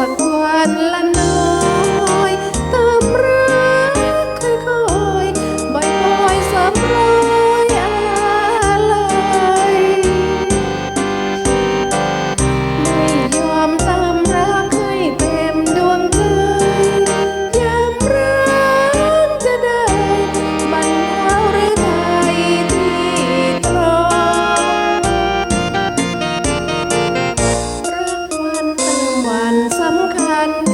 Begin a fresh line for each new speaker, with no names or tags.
วนควรละน and